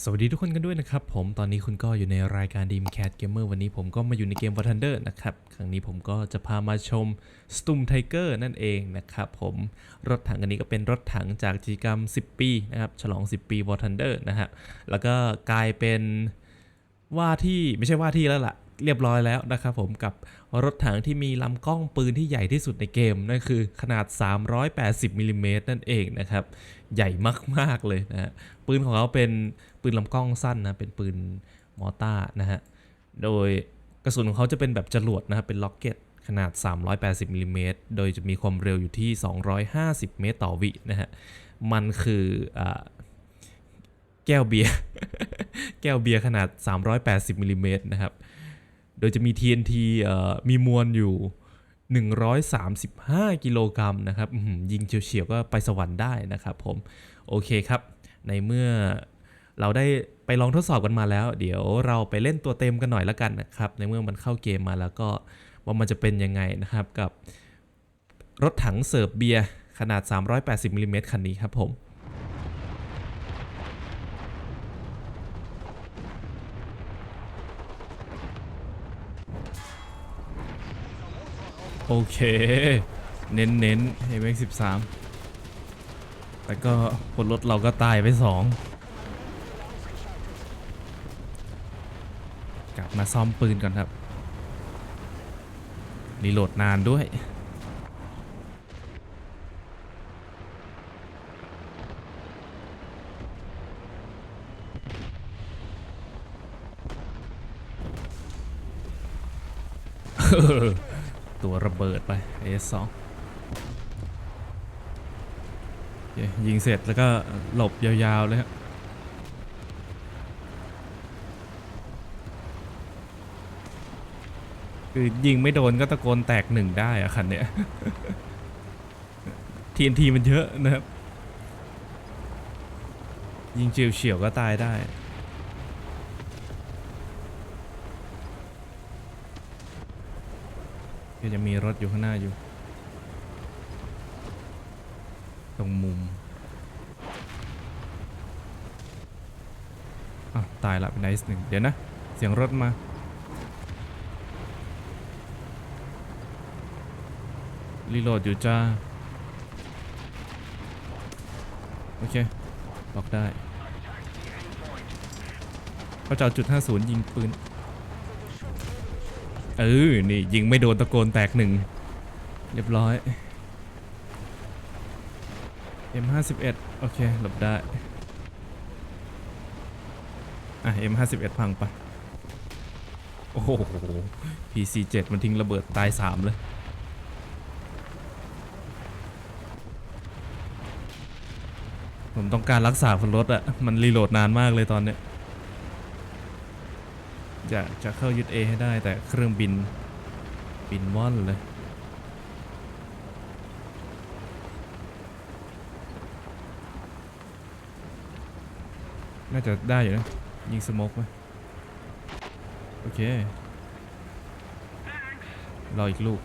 สวัสดีทุกคนกันด้วยนะครับ ผมตอนนี้คุณก็อยู่ในรายการ Dream Cat Gamer วันนี้ผมก็มาอยู่ในเกม War Thunder นะครับ ครั้งนี้ผมก็จะพามาชม Stum Tiger นั่นเองนะครับผมรถถังอันนี้ก็เป็นรถถังจากกิจกรรม 10 ปีนะครับ ฉลอง 10 ปี War Thunder นะฮะแล้วก็กลายเป็นว่าที่ไม่ใช่ว่าที่แล้วล่ะ เรียบร้อยแล้วนะครับผมกับรถถังที่มีลำกล้องปืนที่ใหญ่ที่สุดในเกมนั่นคือขนาด 380มิลลิเมตรนั่นเองนะครับใหญ่มากๆเลยนะฮะปืนของเขาเป็น ปืนลำกล้องสั้นนะเป็นปืนมอร์ต้านะฮะโดยกระสุนของเขาจะเป็นแบบจรวดนะครับเป็นล็อกเก็ตขนาด 380มิลลิเมตรโดยจะมีความเร็วอยู่ที่ 250 เมตรต่อวินะฮะ มันคืออแก้วเบียร์ แก้วเบียร์ขนาด 380มิลลิเมตรนะครับ โดยจะมี TNT เอ่อมีมวลอยู่ 135 กิโลกรัมนะครับ ยิงเฉียวๆก็ไปสวรรค์ได้นะครับผม โอเคครับ ในเมื่อ เราได้ไปลองทดสอบกันมาแล้ว เดี๋ยวเราไปเล่นตัวเต็มกันหน่อยละกันนะครับ ในเมื่อมันเข้าเกมมาแล้วก็ว่ามันจะเป็นยังไงนะครับกับรถถังเสิร์ฟเบียร์ขนาด 380มิลลิเมตรคันนี้ครับผมโอเค เน้นเน้นเอเสามแต่ก็คนรถเราก็ตายไปสอง มาซ่อมปืนก่อนครับรีโหลดนานด้วย ตัวระเบิดไป S2 โอเคยิงเสร็จแล้วก็หลบยาวๆเลยครับ คือยิงไม่โดนก็ตะโกนแตกหนึ่งได้อะคันเนี้ย TNT มันเยอะนะครับ ยิงเฉียวๆก็ตายได้ ก็จะมีรถอยู่ข้างหน้าอยู่ ตรงมุมอะตายละเป็นไนส์หนึ่งเดี๋ยวนะ เสียงรถมา รีโหลดอยู่จ้า โอเคล็อกได้เขาจะเอาจุด 50 ยิงปืน เออ นี่ ยิงไม่โดนตะโกนแตกหนึ่ง เรียบร้อย M51 โอเค หลบได้ อะ M51 พังไป โอ้โห PC7 มันทิ้งระเบิดตาย 3 เลย ผมต้องการรักษาพลรถอะมันรีโหลดนานมากเลยตอนเนี้ยอยากจะเข้ายึด A ให้ได้แต่เครื่องบิน บินว่อนเลย น่าจะได้อยู่นะ ยิงสโมกไหมโอเค รออีกลูก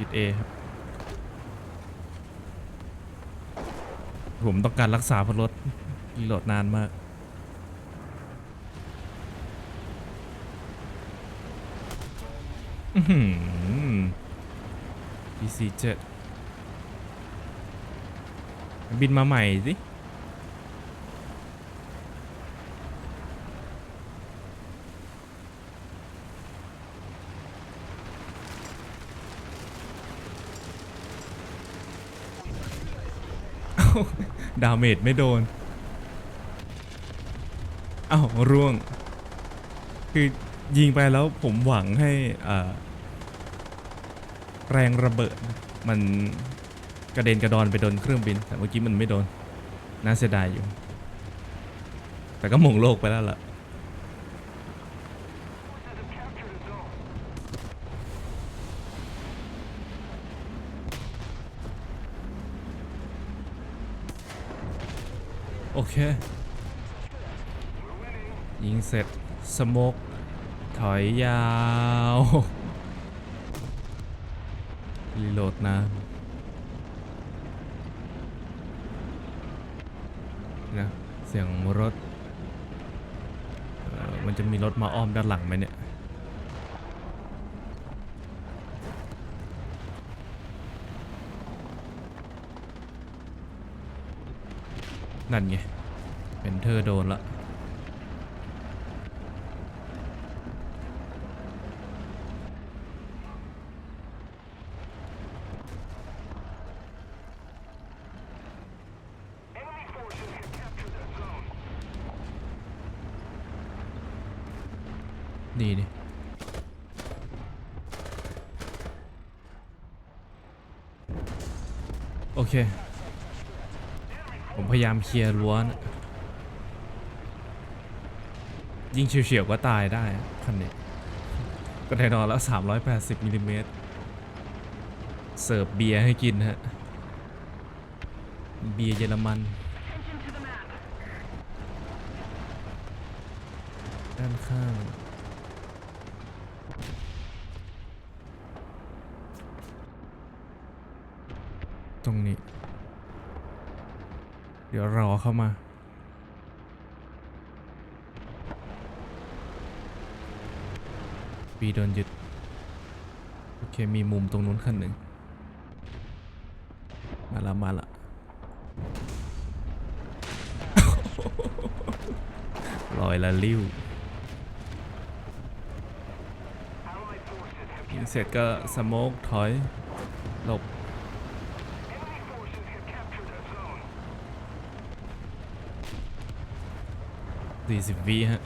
ยึด A ครับ ผมต้องการรักษาพลรถรีโหลดนานมากอื้อหือ PC7 บินมาใหม่สิ ดาเมจไม่โดนอ้าวร่วง คือยิงไปแล้วผมหวังให้แรงระเบิดมันกระเด็นกระดอนไปโดนเครื่องบิน แต่เมื่อกี้มันไม่โดน น่าเสียดายอยู่ แต่ก็มงโลกไปแล้วล่ะ โอเค ยิงเสร็จสโมกถอยยาว รีโหลดนะ นะ เสียงรถ มันจะมีรถมาอ้อมด้านหลังไหมเนี่ย นั่นไง เป็นเธอโดนละดีดิโอเค ผมพยายามเคลียร์รั้วนะยิงเฉียวๆก็ตายได้คันนี้ก็แน่นอนแล้ว 380มิลลิเมตรเสิร์ฟเบียร์ให้กินฮะ เบียร์เยอรมัน ด้านข้าง ตรงนี้ เดี๋ยวรอเข้ามาปีโดนยึด โอเค มีมุมตรงนู้นขั้นหนึ่ง มาละมาละลอยละลิ้วยิงเสร็จก็สโมกถอย หลบ สี่สิบวิฮะ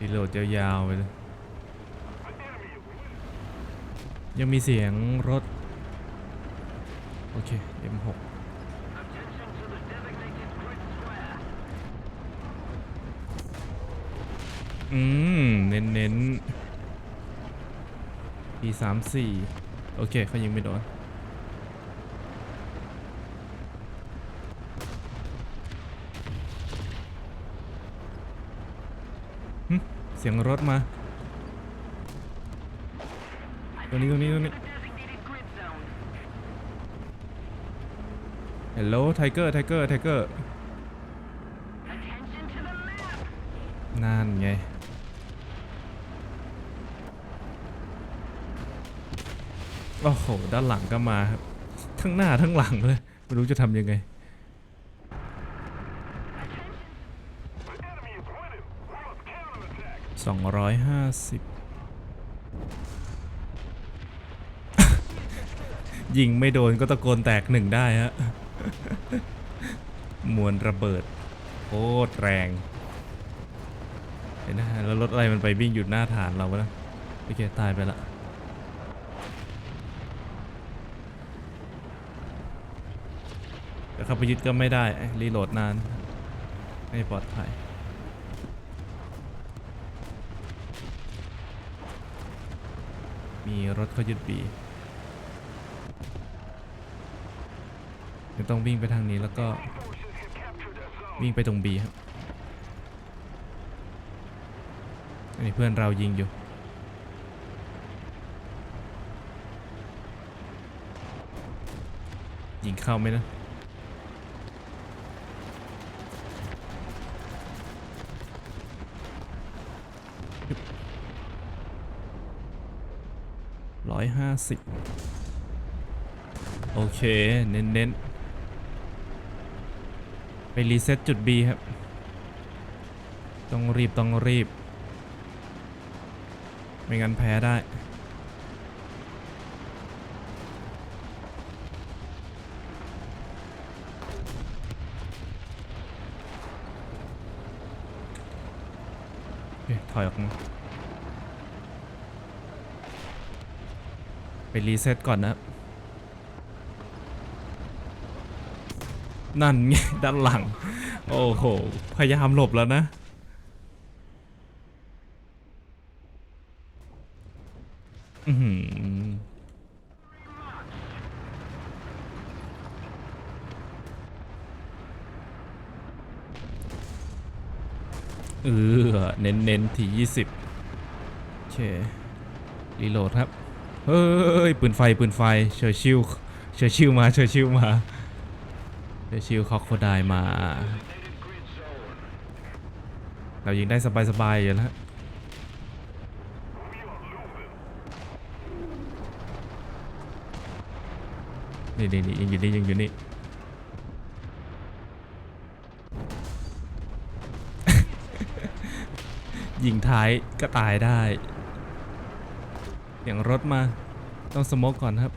รีโหลดยาวๆไปเลย ยังมีเสียงรถ โอเค M6 อืม เน้นเน้นปีสามสี่โอเคเขายิงไม่โดน หึเสียงรถมาตรงนี้ตรงนี้ตรงนี้ Hello Tiger Tiger Tiger นั่นไง โอ้โห ด้านหลังก็มา ทั้งหน้าทั้งหลังเลย ไม่รู้จะทำยังไง สองร้อยห้าสิบยิงไม่โดนก็ตะโกนแตกหนึ่งได้ฮะ มวลระเบิดโคตรแรงเห็นนะฮะแล้วรถอะไรมันไปวิ่งอยู่หน้าฐานเราวะนะโอเค ตายไปละแต่ขับไปยึดก็ไม่ได้ รีโหลดนาน ไม่ปลอดภัย มีรถเขายึดบีจะต้องวิ่งไปทางนี้แล้วก็วิ่งไปตรงบีครับอันนี้เพื่อนเรายิงอยู่ยิงเข้าไหมนะ ร้อยห้าสิบโอเค เน้นเน้นๆไปรีเซ็ตจุด B ครับ ต้องรีบ ต้องรีบ ไม่งั้นแพ้ได้โอเคถอยออกมา ไปรีเซ็ตก่อนนะ นั่นไงด้านหลัง โอ้โห พยายามหลบแล้วนะ อือหือเออเน้นเน้นๆทียี่สิบโอเค รีโหลดครับ เฮ้ยปืนไฟปืนไฟเชอร์ชิลเชอร์ชิลมาเชอร์ชิลมาเชอร์ชิลคอกโคไดมา เรายิงได้สบายๆอยู่แล้วนี่นี่นี่ยิงอยู่นี่ยิงอยู่นี่ยิงท้ายก็ตายได้ อย่างรถมา ต้องสโมกก่อนครับ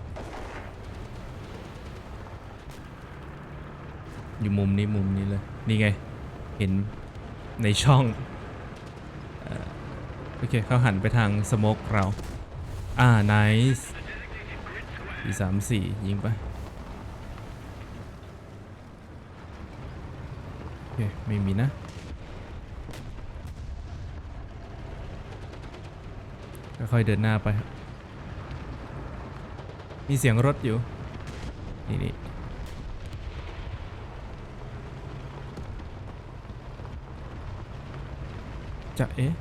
อยู่มุมนี้มุมนี้เลย นี่ไง เห็นในช่องโอเคเขาหันไปทางสโมกเรา อ่า ไนส์สี่สามสี่ยิงไปโอเคไม่มีนะ ค่อยๆเดินหน้าไป มีเสียงรถอยู่ นี่นี่จะเอ๊ะ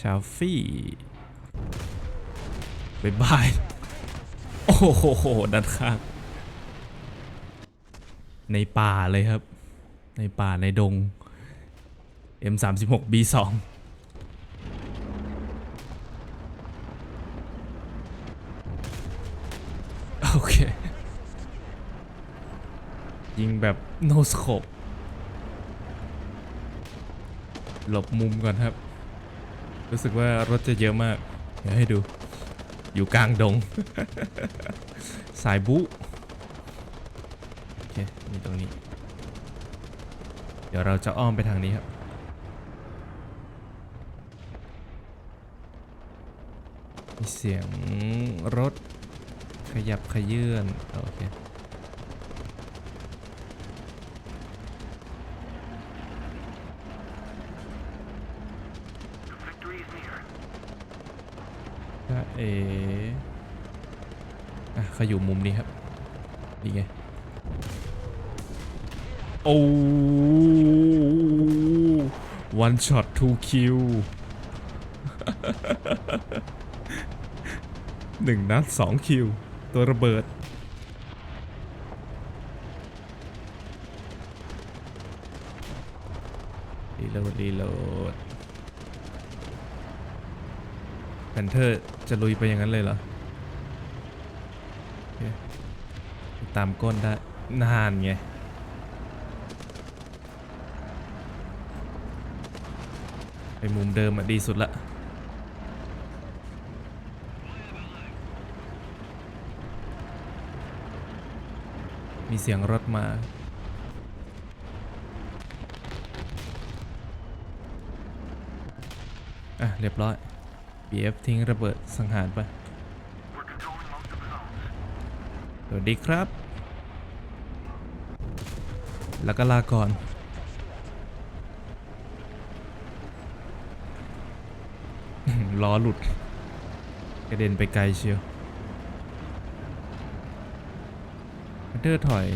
ชาฟี่บายบาย โอ้โหด้านข้าง ในป่าเลยครับ ในป่าในดง M36 B2 โอเค ยิงแบบ no scope หลบมุมก่อนครับ รู้สึกว่ารถจะเยอะมาก เดี๋ยวให้ดู อยู่กลางดง สายบุ โอเคนี่ตรงนี้ เดี๋ยวเราจะอ้อมไปทางนี้ครับ มีเสียงรถข ยับขยื่นโอเคถ้าเออะเขาอยู่มุมนี้ครับนี่ไง โอ้ one shot two kill หนึ่งนัดสองคิว ตัวระเบิด รีโหลด รีโหลดแพนเทอร์จะลุยไปอย่างนั้นเลยเหรอ ตามก้นได้นานไงไปมุมเดิมอะดีสุดละ มีเสียงรถมา อะ เรียบร้อย BF ทิ้งระเบิดสังหารไปสวัสดีครับ แล้วก็ลาก่อนล้อหลุด กระเด็นไปไกลเชียว เดอร์ถอย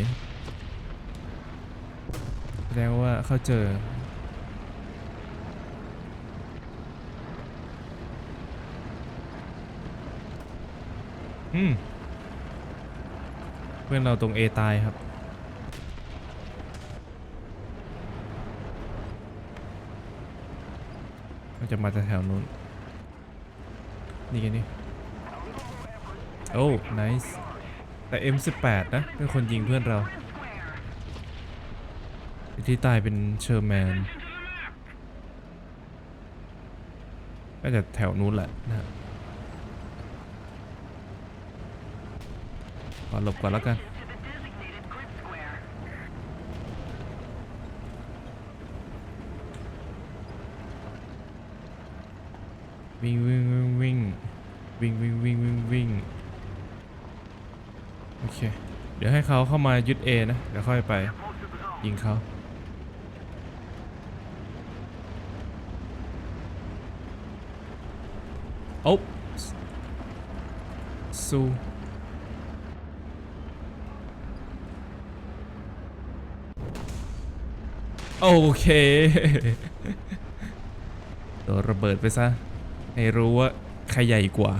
แสดงว่าเขาเจอ อืม เพื่อนเราตรงเอตายครับมันจะมาจากแถวนู้น นี่ไงนี่ โอ้ nice แต่ M18 นะ เป็นคนยิงเพื่อนเรา ที่ตายเป็นเชอร์แมนก็จะแถวนู้นแหละนะครับขอหลบก่อนแล้วกัน วิ่งวิ่งวิ่งวิ่งวิ่งวิ่งวิ่งวิ่งวิ่ง โอเค เดี๋ยวให้เขาเข้ามายึด A นะ เดี๋ยวค่อยไป ยิงเขาโอ๊สู้โอเคตัวระเบิดไปซะ ให้รู้ว่าใครใหญ่กว่า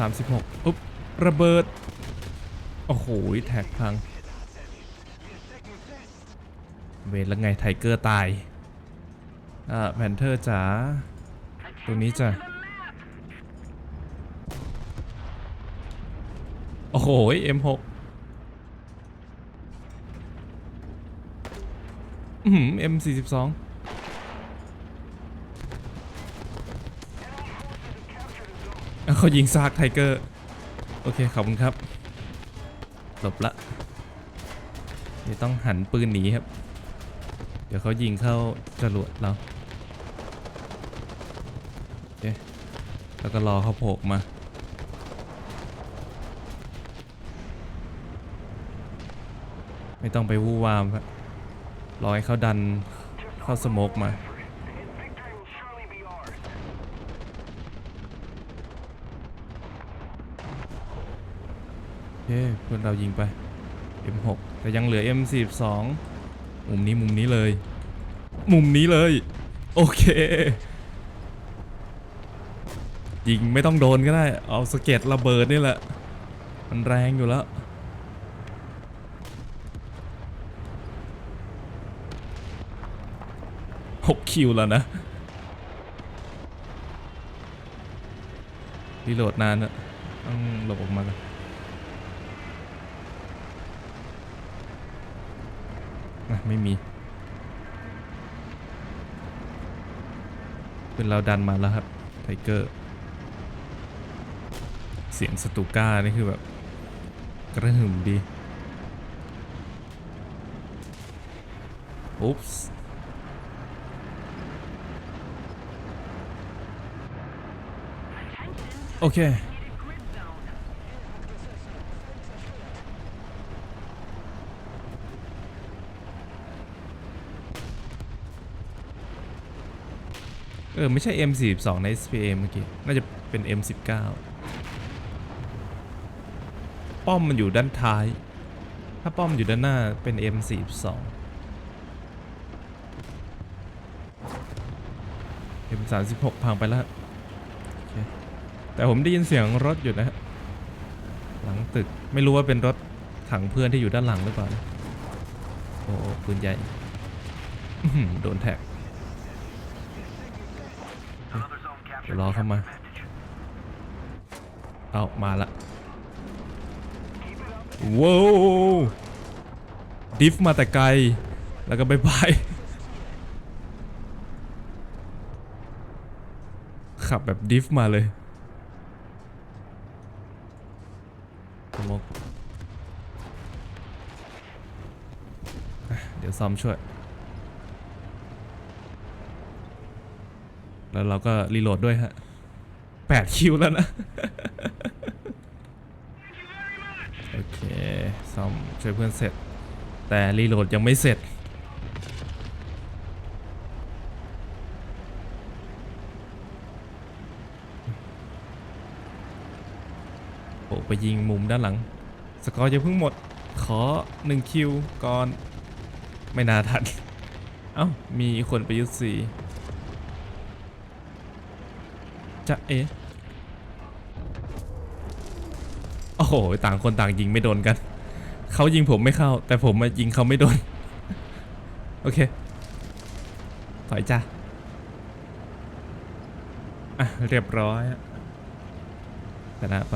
36อุ๊บระเบิด โอ้โห แท็กพัง เวรแล้วไงไทเกอร์ตาย อ่าแพนเทอร์จ๋าตรงนี้จ้ะ โอ้โห M6 อืม M42 อะ เขายิงซากไทเกอร์ โอเค ขอบคุณครับหลบละเดี๋ยวต้องหันปืนหนีครับ เดี๋ยวเขายิงเข้าจรวดเราโอเคแล้วก็รอเขาโผล่มา ไม่ต้องไปวู่วามครับรอให้เขาดันเข้าสโมกมา เพื่อนเรายิงไป M6 แต่ยังเหลือ M42 มุมนี้มุมนี้เลย มุมนี้เลย โอเคยิงไม่ต้องโดนก็ได้ เอาสเก็ดระเบิดนี่แหละ มันแรงอยู่แล้ว หกคิวแล้วนะรีโหลดนานอะต้องหลบออกมาก่อน อะไม่มีเป็นเราดันมาแล้วครับไทเกอร์ เสียงสตูก้านี่คือแบบ กระหึ่มดีอุ๊ปส์โอเค เออ ไม่ใช่ M42 ใน SPA เมื่อกี้ น่าจะเป็น M19 ป้อมมันอยู่ด้านท้าย ถ้าป้อมอยู่ด้านหน้าเป็น M42 M36 พังไปแล้ว แต่ผมได้ยินเสียงรถอยู่นะฮะหลังตึก ไม่รู้ว่าเป็นรถถังเพื่อนที่อยู่ด้านหลังหรือเปล่า โอ้ปืนใหญ่ โดนแท็ก เดี๋ยวรอเข้ามา เอามาละว้าวดิฟมาแต่ไกล แล้วก็บายบายขับแบบดิฟมาเลยมกเดี๋ยวซ้อมช่วย แล้วเราก็รีโหลดด้วยฮะแปดคิวแล้วนะ โอเคซ่อมช่วยเพื่อนเสร็จ แต่รีโหลดยังไม่เสร็จโอ้ไปยิงมุมด้านหลัง สกอร์จะเพิ่งหมด ขอหนึ่งคิวก่อน ไม่น่าทัน เอ้า มีคนไปยุทธสี จะเอะโอ้โหต่างคนต่างยิงไม่โดนกัน เขายิงผมไม่เข้า แต่ผมมายิงเขาไม่โดน โอเค ถอยจ้ะอะเรียบร้อยชนะไป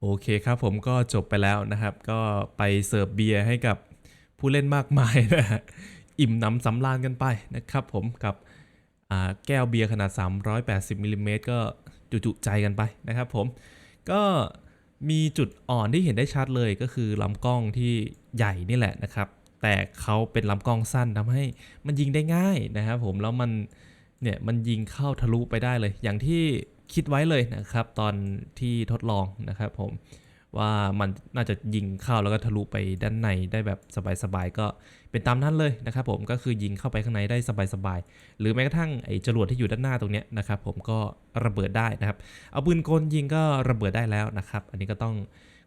โอเคครับผมก็จบไปแล้วนะครับ ก็ไปเสิร์ฟเบียร์ให้กับผู้เล่นมากมายนะฮะอิ่มหนำสำราญกันไปนะครับผมกับ แก้วเบียร์ขนาด 380มิลลิเมตรก็จุใจกันไปนะครับผม ก็มีจุดอ่อนที่เห็นได้ชัดเลยก็คือลำกล้องที่ใหญ่นี่แหละนะครับ แต่เขาเป็นลำกล้องสั้นทำให้มันยิงได้ง่ายนะครับผมแล้วมันเนี่ยมันยิงเข้าทะลุไปได้เลย อย่างที่คิดไว้เลยนะครับ ตอนที่ทดลองนะครับผม ว่ามันน่าจะยิงเข้าแล้วก็ทะลุไปด้านในได้แบบสบายๆก็เป็นตามนั้นเลยนะครับผมก็คือยิงเข้าไปข้างในได้สบายๆหรือแม้กระทั่งไอ้จรวดที่อยู่ด้านหน้าตรงเนี้ยนะครับผมก็ระเบิดได้นะครับ เอาปืนกลยิงก็ระเบิดได้แล้วนะครับ อันนี้ก็ต้อง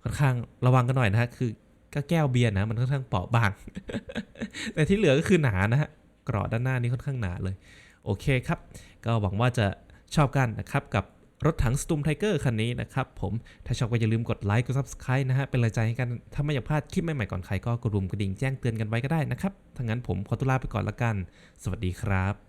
ค่อนข้างระวังกันหน่อยนะฮะคือก็แก้วเบียร์นะมันค่อนข้างเปราะบางแต่ที่เหลือก็คือหนานะฮะกราะด้านหน้านี่ค่อนข้างหนาเลย โอเคครับ ก็หวังว่าจะชอบกันนะครับกับ รถถังสตูมไทเกอร์คันนี้นะครับผม ถ้าชอบก็อย่าลืมกดไลค์กด Subscribe นะฮะ เป็นแรงใจให้กัน ถ้าไม่อยากพลาดคลิปใหม่ๆก่อนใครก็กดรุมกระดิ่งแจ้งเตือนกันไว้ก็ได้นะครับถ้างั้นผมขอตัวลาไปก่อนละกัน สวัสดีครับ